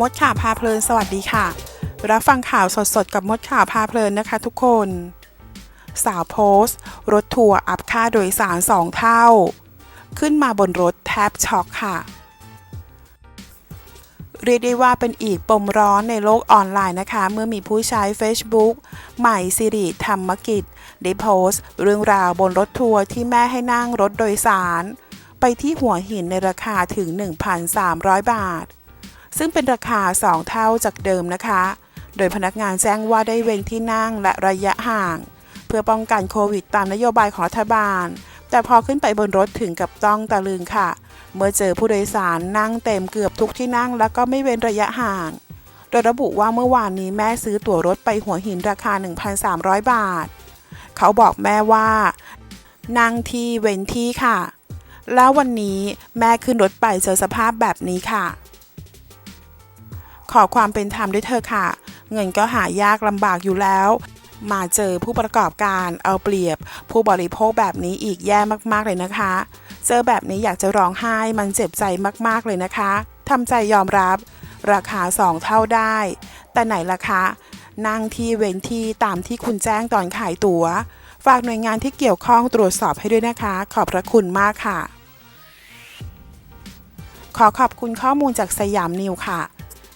มดข่าวพาเพลินสวัสดีค่ะ รับฟังข่าวสดๆ กับมดข่าวพาเพลินนะคะทุกคน สาวโพสต์ รถทัวร์อัพค่าโดยสารสองเท่า ขึ้นมาบนรถแทบช็อกค่ะ เรียกได้ว่าเป็นอีกปมร้อนในโลกออนไลน์นะคะ เมื่อมีผู้ใช้ Facebook ใหม่สิริธรรมกิจ ได้โพสต์ เรื่องราวบนรถทัวร์ที่แม่ให้นั่งรถโดยสาร ไปที่หัวหินในราคาถึง 1,300 บาท ซึ่งเป็นราคา 2 เท่าจากเดิมนะคะ โดยพนักงานแจ้งว่าได้เว้นที่นั่งและระยะห่าง เพื่อป้องกันโควิดตามนโยบายของรัฐบาล แต่พอขึ้นไปบนรถถึงกับต้องตะลึงค่ะ เมื่อเจอผู้โดยสารนั่งเต็มเกือบทุกที่นั่ง แล้วก็ไม่เว้นระยะห่าง โดยระบุว่าเมื่อวานนี้แม่ซื้อตั๋วรถไปหัวหินราคา 1,300 บาท เขาบอกแม่ว่า นั่งที่เว้นที่ค่ะแล้ววันนี้แม่ขึ้นรถไปเจอสภาพแบบนี้ค่ะ ขอความเป็นธรรมด้วยเธอค่ะ เงินก็หายากลำบากอยู่แล้ว มาเจอผู้ประกอบการเอาเปรียบ ผู้บริโภคแบบนี้อีกแย่มากๆเลยนะคะ เจอแบบนี้อยากจะร้องไห้มันเจ็บใจมากๆเลยนะคะทำใจยอมรับ ราคา2เท่าได้ แต่ไหนล่ะคะนั่งที่เว้นที่ตามที่คุณแจ้งตอนขายตั๋ว ฝากหน่วยงานที่เกี่ยวข้องตรวจสอบให้ด้วยนะคะ ขอบพระคุณมากค่ะ ขอขอบคุณข้อมูลจากสยามนิวค่ะ